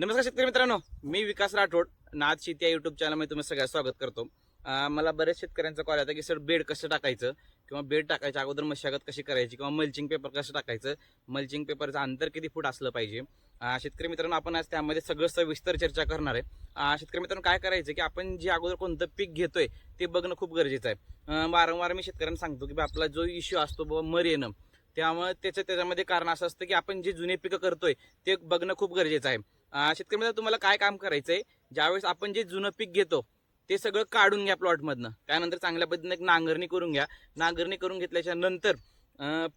नमस्कार शेतकरी मित्रांनो मी विकास राठोड. नाद शेती या युट्यूब चॅनलमध्ये तुम्ही सगळ्या स्वागत करतो. मला बरेच शेतकऱ्यांचा कॉल आता की सर बेड कसं टाकायचं? किंवा बेड टाकायच्या अगोदर मशागत कशी करायची? किंवा मल्चिंग पेपर कसं टाकायचं? मल्चिंग पेपरचं अंतर किती फूट असलं पाहिजे? शेतकरी मित्रांनो आपण आज त्यामध्ये सगळं सविस्तर चर्चा करणार आहे. शेतकरी मित्रांनो काय करायचं की आपण जे अगोदर कोणतं पीक घेतोय ते बघणं खूप गरजेचं आहे. वारंवार मी शेतकऱ्यांना सांगतो की बा आपला जो इश्यू असतो बाबा मर येणं. त्यामुळे त्याचं त्याच्यामध्ये कारण असं असतं की आपण जे जुने पिकं करतोय ते बघणं खूप गरजेचं आहे. शेतकरी मित्रांनो तुम्हाला काय काम करायचंय? ज्यावेळेस आपण जे जुनं पीक घेतो ते सगळं काढून घ्या प्लॉटमधनं. त्यानंतर चांगल्या पद्धतीने एक नांगरणी करून घ्या. नांगरणी करून घेतल्याच्या नंतर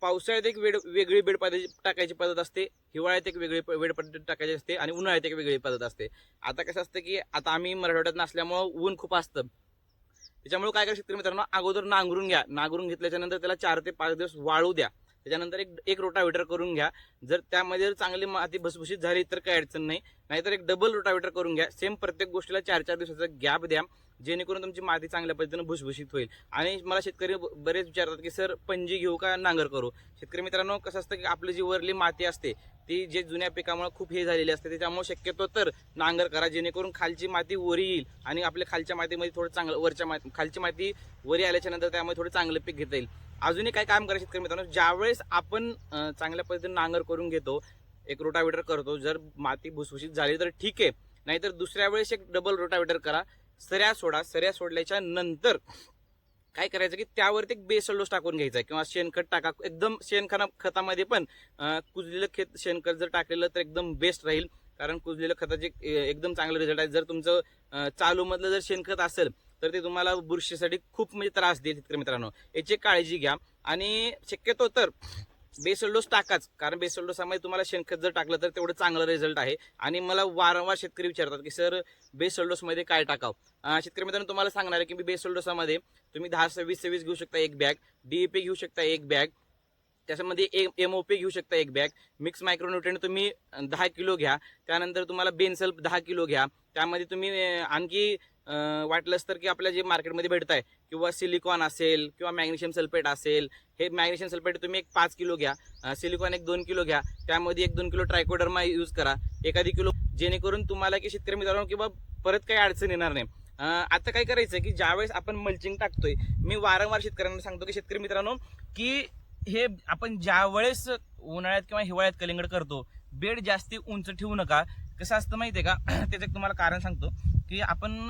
पावसाळ्यात एक वेळ वेगळी बेड पद्धती टाकायची पद्धत असते हिवाळ्यात एक वेगळी प- वेड पद्धत टाकायची असते आणि उन्हाळ्यात एक वेगळी पद्धत असते. आता कसं असतं की आता आम्ही मराठवाड्यात नसल्यामुळं ऊन खूप असतं. त्याच्यामुळे काय करा शेतकरी मित्रांनो अगोदर नांगरून घ्या. नांगरून घेतल्याच्यानंतर त्याला चार ते पाच दिवस वाळू द्या. त्याच्यानंतर एक एक रोटावेटर करून घ्या. जर त्यामध्ये जर चांगली माती भुसभुशीत झाली तर काही अडचण नाही. नाहीतर एक डबल रोटावेटर करून घ्या. सेम प्रत्येक गोष्टीला चार चार दिवसाचा गॅप द्या. जेणेकरून तुमची माती चांगल्या पद्धतीने भुसभुशीत होईल. आणि मला शेतकरी ब- बरेच विचारतात की सर पंजी घेऊ का नांगर करू? शेतकरी मित्रांनो कसं असतं की आपली जी वरली माती असते ती जे जुन्या पिकामुळे खूप हे झालेली असते त्याच्यामुळे शक्यतो तर नांगर करा जेणेकरून खालची माती वरी येईल आणि आपल्या खालच्या मातीमध्ये थोडं चांगलं वरच्या माती खालची माती वरी आल्याच्यानंतर त्यामध्ये थोडं चांगलं पीक घेता येईल. अजूनही काय काम करा शेतकरी मित्रांनो ज्यावेळेस आपण चांगल्या पद्धतीने नांगर करून घेतो एक रोटावेटर करतो जर माती भुसभुशीत झाली तर ठीक आहे. नाहीतर दुसऱ्या वेळेस एक डबल रोटावेटर करा. सऱ्या सोडा सऱ्या सोडल्याच्या नंतर काय करायचं की त्यावरती एक बेसलडोस टाकून घ्यायचा आहे. किंवा शेणखत टाका. एकदम शेणखत खतामध्ये पण कुजलेलं खेत शेणखत जर टाकलेलं तर एकदम बेस्ट राहील. कारण कुजलेलं खताचे एकदम चांगलं रिझल्ट आहे. जर तुमचं चालूमधलं जर शेणखत असेल तर ते तुम्हाला बुरशीसाठी खूप म्हणजे त्रास देईल शेतकरी मित्रांनो. याची काळजी घ्या. आणि शक्यतो तर बेसल डोस टाकाच. कारण बेसल डोसामध्ये तुम्हाला शेणखत जर टाकलं तर तेवढं चांगलं रिझल्ट आहे. आणि मला वारंवार शेतकरी विचारतात की सर बेसल डोसमध्ये काय टाकावं? शेतकरी मित्रांनो तुम्हाला सांगणार आहे की मी बेसल डोसामध्ये तुम्ही दहा सव्वीस सव्वीस घेऊ शकता एक बॅग डीएपी घेऊ शकता एक बॅग त्याच्यामध्ये एम ओ पी घेऊ शकता एक बॅग मिक्स मायक्रोन्युट्रेंट तुम्ही दहा किलो घ्या. त्यानंतर तुम्हाला बेनसल दहा किलो घ्या. त्यामध्ये तुम्ही आणखी वाटलंच तर की आपल्या जे मार्केटमध्ये भेटत आहे किंवा सिलिकॉन असेल किंवा मॅग्नेशियम सल्फेट असेल हे मॅग्नेशियम सल्फेट तुम्ही एक पाच किलो घ्या. सिलिकॉन एक दोन किलो घ्या. त्यामध्ये एक दोन किलो ट्रायकोडर्मा यूज करा. एखादी किलो जेणेकरून तुम्हाला की शेतकरी मित्रांनो किंवा परत काही अडचण येणार नाही. आता काय करायचं की ज्यावेळेस आपण मल्चिंग टाकतोय मी वारंवार शेतकऱ्यांना सांगतो की शेतकरी मित्रांनो की हे आपण ज्या वेळेस उन्हाळ्यात किंवा हिवाळ्यात कलिंगड करतो बेड जास्ती उंच ठेवू नका. कसं असतं माहितीये का? त्याचं तुम्हाला कारण सांगतो की आपण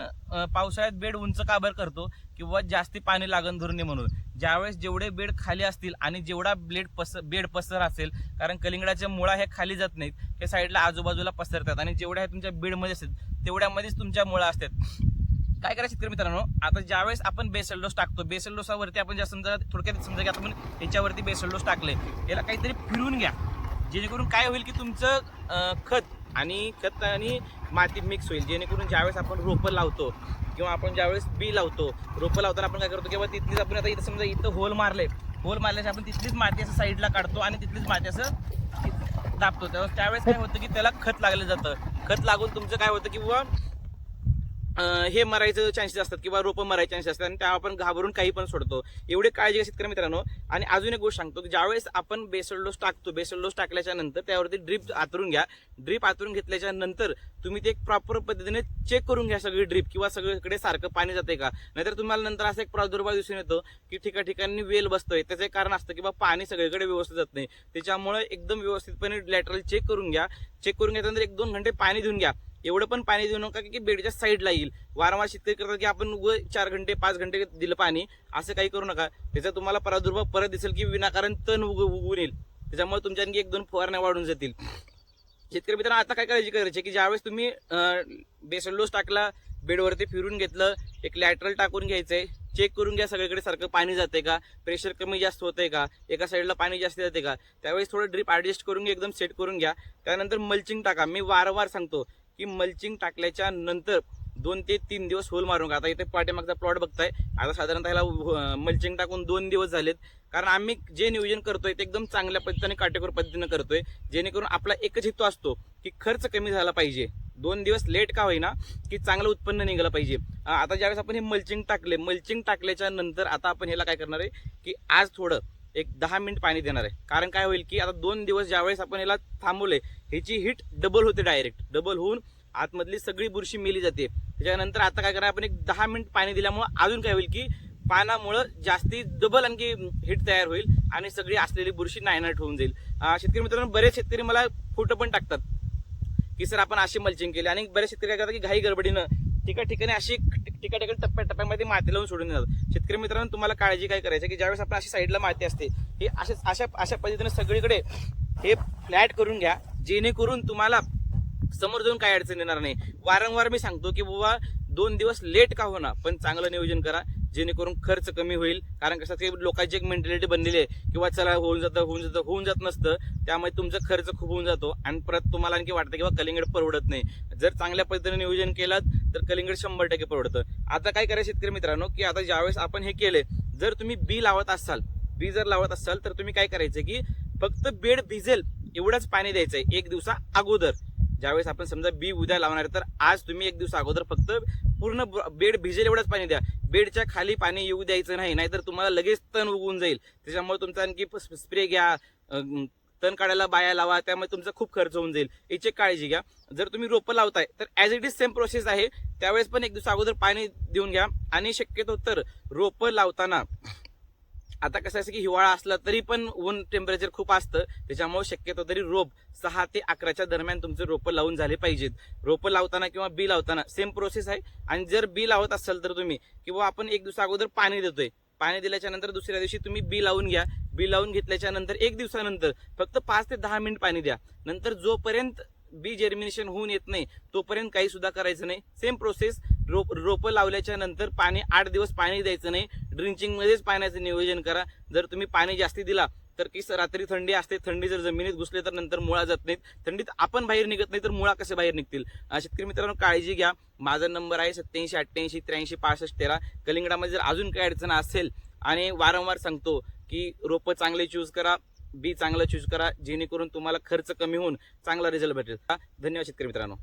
पावसाळ्यात बेड उंच का बरं करतो? किंवा जास्ती पाणी लागण धरून नये म्हणून. ज्यावेळेस जेवढे बेड खाली असतील आणि जेवढा ब्लेड पसर बेड पसर असेल कारण कलिंगडाच्या मुळा हे खाली जात नाहीत हे साईडला आजूबाजूला पसरतात. आणि जेवढ्या तुमच्या बेडमध्ये असतात तेवढ्यामध्येच तुमच्या मुळा असतात. काय करायचं शेतकरी मित्रांनो? आता ज्यावेळेस आपण बेसल डोस टाकतो बेसल डोसावरती आपण ज्या समजा थोडक्यात समजा की आपण याच्यावरती बेसल डोस टाकले याला काहीतरी फिरून घ्या. जेणेकरून काय होईल की तुमचं खत आणि खत आणि माती मिक्स होईल. जेणेकरून ज्यावेळेस आपण रोपं लावतो किंवा आपण ज्यावेळेस बी लावतो रोपं लावताना आपण काय करतो किंवा तिथलीच आपण आता इथं समजा इथं होल मारले होल मारल्याचे आपण तिथलीच माती असं साईडला काढतो आणि तिथलीच माती असं दाबतो. त्यावेळेस त्यावेळेस काय होतं की त्याला खत लागलं जातं. खत लागून तुमचं काय होतं की बुवा हे मरायचं चान्सेस असतात किंवा रोपं मरायचे चान्सेस असतात आणि त्या आपण घाबरून काही पण सोडतो. एवढे काळजी घ्या शेतकरी मित्रांनो. आणि अजून एक गोष्ट सांगतो की ज्यावेळेस आपण बेसल डोस टाकतो बेसल डोस टाकल्याच्या नंतर त्यावरती ड्रीप आतरून घ्या. ड्रीप आतरून घेतल्याच्या नंतर तुम्ही ते एक प्रॉपर पद्धतीने चेक करून घ्या सगळी ड्रीप किंवा सगळीकडे सारखं पाणी जाते का? नाहीतर तुम्हाला नंतर असा एक प्रादुर्भाव दिसून येतो की ठिका ठिकाणी वेल बसतोय. त्याचं कारण असतं की बा पाणी सगळीकडे व्यवस्थित जात नाही. त्याच्यामुळे एकदम व्यवस्थितपणे लॅटरल चेक करून घ्या. चेक करून घेतल्यानंतर एक दोन घंटे पाणी देऊन घ्या. एवढं पण पाणी देऊ नका की बेडच्या साईडला येईल. वारंवार शेतकरी करतात की आपण व चार घंटे पाच घंटे दिलं पाणी असं काही करू नका. त्याचा तुम्हाला प्रादुर्भाव परत दिसेल की विनाकारण तण उग उगवून येईल. त्याच्यामुळे तुमच्या आणखी एक दोन फवारण्या वाढून जातील. शेतकरी मित्रांनो आता काय करायची करायची की ज्यावेळेस तुम्ही बेसल डोस टाकला बेडवरती फिरून घेतलं एक लॅटरल टाकून घ्यायचंय. चेक करून घ्या सगळीकडे सारखं पाणी जाते का? प्रेशर कमी जास्त होतंय का? एका साईडला पाणी जास्त जाते का? त्यावेळेस थोडं ड्रीप ॲडजस्ट करून घ्या एकदम सेट करून घ्या. त्यानंतर मल्चिंग टाका. मी वारंवार सांगतो की मल्चिंग टाकल्याच्या नंतर दोन ते तीन दिवस होल मारून आता इथे पाठीमागचा प्लॉट बघताय. आता साधारणतः ह्याला मल्चिंग टाकून दोन दिवस झालेत. कारण आम्ही जे नियोजन करतोय ते एकदम चांगल्या पद्धतीने काटेकोर पद्धतीने करतोय. जेणेकरून आपला एकच हेतू असतो की खर्च कमी झाला पाहिजे. दोन दिवस लेट का होईना की चांगलं उत्पन्न निघालं पाहिजे. आता ज्यावेळेस आपण हे मल्चिंग टाकले मल्चिंग टाकल्याच्या नंतर आता आपण ह्याला काय करणार आहे की आज थोडं एक दहा मिनिट पाणी देणार आहे. कारण काय होईल की आता दोन दिवस ज्यावेळेस आपण याला थांबवले ह्याची हिट डबल होते डायरेक्ट डबल होऊन आतमधली सगळी बुरशी मेली जाते. त्याच्यानंतर आता काय करणार आपण एक दहा मिनिट पाणी दिल्यामुळं अजून काय होईल की पानामुळं जास्ती डबल आणखी हिट तयार होईल आणि सगळी असलेली बुरशी नायनाट होऊन जाईल. शेतकरी मित्रांनो बरेच शेतकरी मला फोटो पण टाकतात. की सर आपण अशी मल्चिंग केली आणि बरेच शेतकरी काय करतात की घाई गडबडीनं ठिका ठिकाणी अशी ठिका ठिकाणी टप्प्या टप्प्यामध्ये माती लावून सोडून देतात. शेतकरी मित्रांनो तुम्हाला काळजी काय करायची की ज्यावेळेस आपण अशी साईडला माती असते ही अशा अशा अशा पद्धतीने सगळीकडे हे फ्लॅट करून घ्या जेणेकरून तुम्हाला समोर जाऊन काय अडचण येणार नाही. वारंवार मी सांगतो की बाबा दोन दिवस लेट का होणार पण चांगलं नियोजन करा. जेणेकरून खर्च कमी होईल. कारण कसं की लोकांची एक मेंटॅलिटी बनलेली आहे किंवा चला होऊन जातं होऊन जातं होऊन जात नसतं त्यामुळे तुमचा खर्च खूप होऊन जातो आणि परत तुम्हाला आणखी वाटतं की बा कलिंगड परवडत नाही. जर चांगल्या पद्धतीने नियोजन केलं तर कलिंगड शंभर टक्के परवडतं. आता काय करायचं शेतकरी मित्रांनो की आता ज्यावेळेस आपण हे केले जर तुम्ही बी लावत असाल बी जर लावत असाल तर तुम्ही काय करायचं की फक्त बेड भिजेल एवढंच पाणी द्यायचं आहे एक दिवसा अगोदर. ज्यावेळेस आपण समजा बी उद्या लावणार आहे, तर आज तुम्ही एक दिवस अगोदर फक्त पूर्ण ब- बेड भिजेल एवढंच पाणी द्या. बेडच्या खाली पाणी येऊ द्यायचं नाही नाहीतर तुम्हाला लगेच तण उगवून जाईल. त्याच्यामुळे तुमचा आणखी स्प्रे घ्या तण काढायला बाया लावा त्यामुळे तुमचा खूप खर्च होऊन जाईल. याची काळजी घ्या. जर तुम्ही रोपं लावताय तर as it is same process आहे. त्यावेळेस पण एक दिवस अगोदर पाणी देऊन घ्या. आणि शक्यतो तर रोपं लावताना आता कसं असं की हिवाळा असला तरी पण ऊन टेम्परेचर खूप असतं. त्याच्यामुळे शक्यतो तरी रोप सहा ते अकराच्या दरम्यान तुमचे रोपं लावून झाले पाहिजेत. रोपं लावताना किंवा बी लावताना सेम प्रोसेस आहे. आणि जर बी लावत असाल तर तुम्ही किंवा आपण एक दिवसा अगोदर पाणी देतोय. पाणी दिल्याच्या नंतर दुसऱ्या दिवशी तुम्ही बी लावून घ्या. बी लावून घेतल्याच्या नंतर एक दिवसानंतर फक्त पाच ते दहा मिनिट पाणी द्या. नंतर जोपर्यंत बी जर्मिनेशन होऊन येत नाही तोपर्यंत काही सुद्धा करायचं नाही. सेम प्रोसेस रोप रोपं लावल्याच्या नंतर पाणी आठ दिवस पाणी द्यायचं नाही. ड्रिंचिंग मध्येच पाण्याचं नियोजन करा. जर तुम्ही पाणी जास्ती दिला तर की रात्री थंडी असते थंडी जर जमिनीत घुसले तर नंतर मुळा जात नाहीत. थंडीत आपण बाहेर निघत नाही तर मुळा कसे बाहेर निघतील? शेतकरी मित्रांनो काळजी घ्या. माझा नंबर आहे सत्याऐंशी अठ्ठ्याऐंशी त्र्याऐंशी पासष्ट तेरा. कलिंगडामध्ये जर अजून काही अडचण असेल आणि वारंवार सांगतो की रोपं चांगले चूज करा बी चांगलं चूज करा जेणेकरून तुम्हाला खर्च कमी होऊन चांगला रिझल्ट भेटेल. हा, धन्यवाद शेतकरी मित्रांनो.